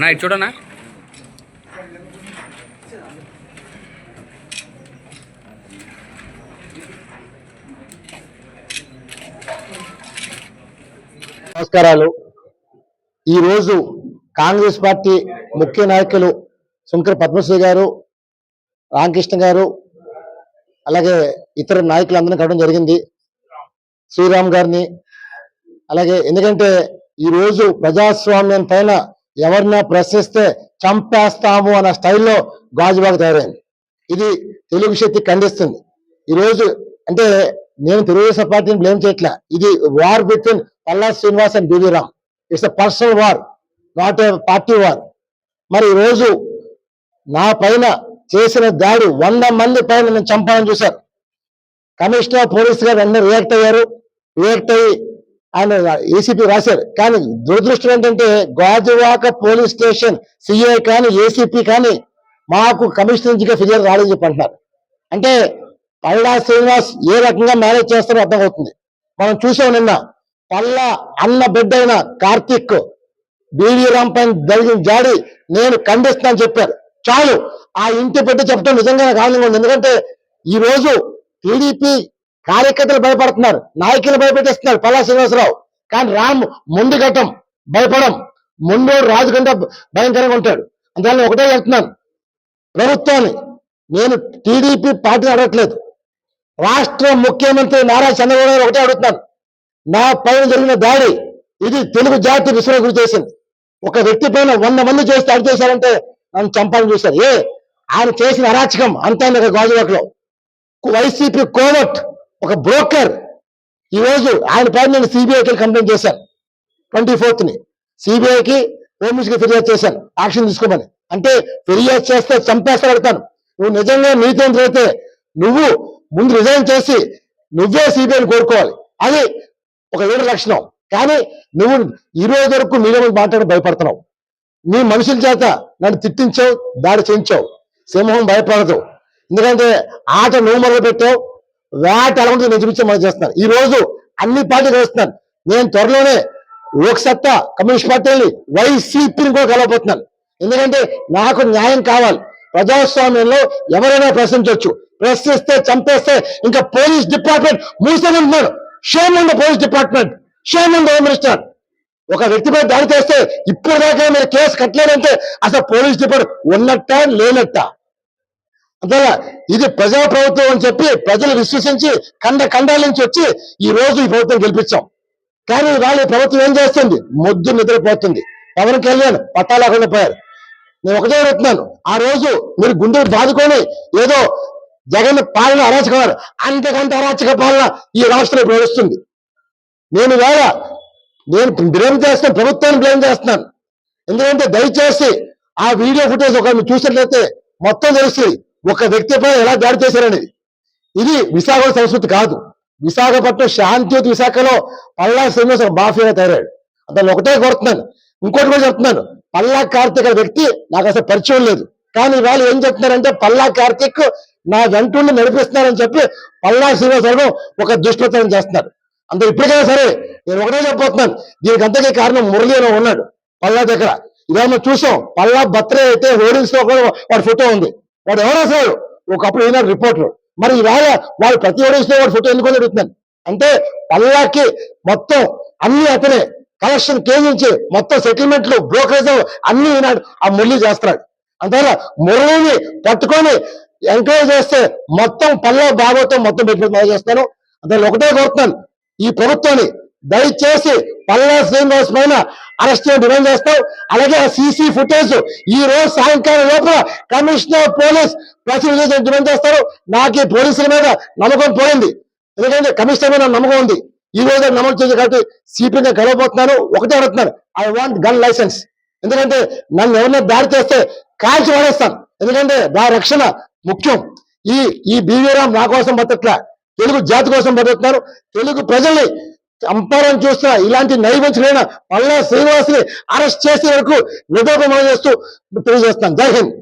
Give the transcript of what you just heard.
అన్నా ఇటు చూడన్నా? నమస్కారాలు. ఈరోజు కాంగ్రెస్ పార్టీ ముఖ్య నాయకులు శంకర్ పద్మశ్రీ గారు రామకృష్ణ గారు అలాగే ఇతర నాయకులందరినీ కలవడం జరిగింది. శ్రీరామ్ గారిని అలాగే ఎందుకంటే ఈరోజు ప్రజాస్వామ్యం పైన ఎవరినా ప్రశ్నిస్తే చంపేస్తాము అన్న స్టైల్లో గాజుబాగ్ తయారైంది. ఇది తెలుగు శక్తి ఖండిస్తుంది. ఈరోజు అంటే నేను తెలుగుదేశం పార్టీని బ్లేమ్ చేయట్లే. ఇది war between Palla Srinivas and BV Ram. It's a personal war not a party war మరి ఈరోజు నా పైన చేసిన దాడి వంద మంది పైన నేను చంపాలని చూశారు. కమిషనర్ పోలీస్ గారు వెంటనే రియాక్ట్ అయ్యారు. రియాక్ట్ అయ్యి ఆయన ఏసీపీ రాశారు. కానీ దురదృష్టం ఏంటంటే గాజువాక పోలీస్ స్టేషన్ సిఐ కానీ ఏసీపీ కానీ మాకు కమిషనర్ నుంచి ఫిర్యాదు రాలేదని చెప్పి అంటున్నారు. అంటే పల్లా శ్రీనివాస్ ఏ రకంగా మేనేజ్ చేస్తారో అర్థమవుతుంది మనం చూసాం నిన్న పల్లా అన్న బిడ్డైన అయిన కార్తీక్ బీవీ రామ్ పైన జరిగిన జాడి నేను ఖండిస్తానని చెప్పారు. చాలు ఆ ఇంటి పెట్టి చెప్పడం నిజంగా నాకు ఆనందంగా ఉంది. ఎందుకంటే ఈ రోజు టీడీపీ కార్యకర్తలు భయపడుతున్నారు. నాయకులు భయపెట్టేస్తున్నారు పల్లా శ్రీనివాసరావు. కానీ రామ్ ముందు ఘట్టం భయపడం ముందు రాజు కంటే భయంకరంగా ఉంటాడు. అందువల్ల ఒకటే చెప్తున్నాను. ప్రభుత్వాన్ని నేను టీడీపీ పార్టీని అడగట్లేదు. రాష్ట్ర ముఖ్యమంత్రి నారా చంద్రబాబు గారు ఒకటే అడుగుతున్నాను. నా పైన జరిగిన దాడి ఇది తెలుగు జాతి విశ్వం గురి చేసింది. ఒక వ్యక్తి పైన వంద మంది చేసి దాడి చేశారంటే నన్ను చంపాలని చూశారు. ఏ? ఆయన చేసిన అరాచకం అంతా గాజువాకలో. వైసీపీ కోవట్ ఒక బ్రోకర్ ఈరోజు ఆయన పైన నేను సిబిఐకి కంప్లైంట్ చేశాను ట్వంటీ ఫోర్త్ని సిబిఐకి హోమ్స్కి ఫిర్యాదు చేశాను యాక్షన్ తీసుకోమని. అంటే ఫిర్యాదు చేస్తే చంపేస్తా పెడతాను నువ్వు నిజంగా నీతో అయితే నువ్వు ముందు రిజైన్ చేసి నువ్వే సిబిఐని కోరుకోవాలి. అది ఒక ఏడు లక్షణం. కానీ నువ్వు ఈ రోజు వరకు మీడియా మాట్లాడి భయపడుతున్నావు. నీ మనుషుల చేత నన్ను తిట్టించావు దాడి చేయించావు. సింహం భయపడదు. ఎందుకంటే ఆట నువ్వు మొదలు పెట్టావు వేట ఎలా ఉంటుంది నేను చూపించే ఈ రోజు అన్ని పార్టీలు వేస్తున్నాను నేను త్వరలోనే లోక్సత్తా కమ్యూనిస్ట్ పార్టీని వైసీపీని కూడా కలవబోతున్నాను ఎందుకంటే నాకు న్యాయం కావాలి. ప్రజాస్వామ్యంలో ఎవరైనా ప్రశ్నించవచ్చు ప్రశ్నిస్తే చంపేస్తే ఇంకా పోలీస్ డిపార్ట్మెంట్ మూసేమంటున్నాడు షేమ్ ఉంది పోలీస్ డిపార్ట్మెంట్ షేమ్ ఉంది హోమ్ మినిస్టర్. ఒక వ్యక్తిపై దాడి చేస్తే ఇప్పుడు దాకా మీరు కేసు కట్టలేదంటే అసలు పోలీస్ డిపార్ట్మెంట్ ఉన్నట్ట లేనట్ట? అందువల్ల ఇది ప్రజా ప్రభుత్వం అని చెప్పి ప్రజలు విశ్వసించి కండ కండాల నుంచి వచ్చి ఈ రోజు ఈ ప్రభుత్వం గెలిపించాం. కానీ వాళ్ళు ప్రభుత్వం ఏం చేస్తుంది? మొద్దు నిద్రపోతుంది. పవన్ కళ్యాణ్ పట్టా లేకుండా పోయారు. నేను ఒకటే అడుగుతున్నాను ఆ రోజు మీరు గుండెలు బాదుకొని ఏదో జగన్ పాలన అరాచకవారు అంతకంటే అరాచక పాలన ఈ రాష్ట్రంలో ప్రవేశిస్తుంది నేను వేళ నేను బ్లేమ్ చేస్తాను ప్రభుత్వాన్ని బ్లేమ్ చేస్తున్నాను. ఎందుకంటే దయచేసి ఆ వీడియో ఫుటేజ్ ఒక చూసినట్లయితే మొత్తం తెలుస్తుంది. ఒక వ్యక్తిపై ఎలా దాడి చేశారనేది. ఇది విశాఖ సంస్కృతి కాదు. విశాఖపట్నం శాంతియుత విశాఖలో పల్లా శ్రీనివాస మాఫియా తయారాడు అతను ఒకటే కోరుతున్నాను. ఇంకోటి కూడా చెప్తున్నాను. పల్లా కార్తీక్ అనే వ్యక్తి నాకు అసలు పరిచయం లేదు. కానీ వాళ్ళు ఏం చెప్తున్నారంటే పల్లా కార్తీక్ నా వెంటుండి నడిపిస్తున్నారని చెప్పి పల్లా శ్రీనివాసరావు ఒక దుష్ప్రచారం చేస్తున్నారు. అంత ఇప్పటికైనా సరే నేను ఒకటే చెప్పబోతున్నాను. దీనికి అంతకే కారణం మురళి అని ఉన్నాడు. పల్లా దగ్గర. ఇదే మనం చూసాం పల్లా బర్త్డే అయితే హోర్డింగ్స్లో కూడా వాడి ఫోటో ఉంది. వాడు ఎవరో సార్ ఒకప్పుడు ఈనాడు రిపోర్టర్. మరి ఇవాళ వాడు ప్రతి హోర్డింగ్స్లో వాడి ఫోటో ఎందుకు అడుగుతున్నాను అంటే పల్లాకి మొత్తం అన్ని అతనే కలెక్షన్ కేంద్రించి మొత్తం సెటిల్మెంట్లు బ్రోకరేజ్ అన్ని ఈనాడు ఆ మురళి చేస్తున్నాడు. అందువల్ల మురళిని పట్టుకొని ఎంకరేజ్ చేస్తే మొత్తం పల్ల బాబోతో మొత్తం పెట్టుకుని చేస్తాను అందువల్ల ఒకటే కోరుతున్నాను. ఈ ప్రభుత్వాన్ని దయచేసి పల్లా శ్రీనివాస్ పైన అరెస్ట్ డిమాండ్ చేస్తాం. అలాగే ఆ సీసీ ఫుటేజ్ ఈ రోజు సాయంకాలం లోపల కమిషనర్ పోలీస్ ప్రతినిధి డిమాండ్ చేస్తారు. నాకు ఈ పోలీసుల మీద నమ్మకం పోయింది. ఎందుకంటే కమిషనర్ మీద నమ్మకం ఉంది. ఈ రోజు నమోదు చేసి కాబట్టి సిపిగా గడవబోతున్నాను ఒకటే అడుగుతున్నాను ఐ వాంట్ గన్ లైసెన్స్ ఎందుకంటే నన్ను ఎవరైనా దాడి చేస్తే కాల్చి పడేస్తాను ఎందుకంటే నా రక్షణ ముఖ్యం. ఈ ఈ బీవీరామ్ నా కోసం బతట్లా తెలుగు జాతి కోసం బతుకుతున్నారు. తెలుగు ప్రజల్ని చంపాలని చూస్తున్న. ఇలాంటి నైవంచులైన పల్లా శ్రీనివాసుని అరెస్ట్ చేసే వరకు నిదోపమనం చేస్తూ తెలియజేస్తాను జై హింద్.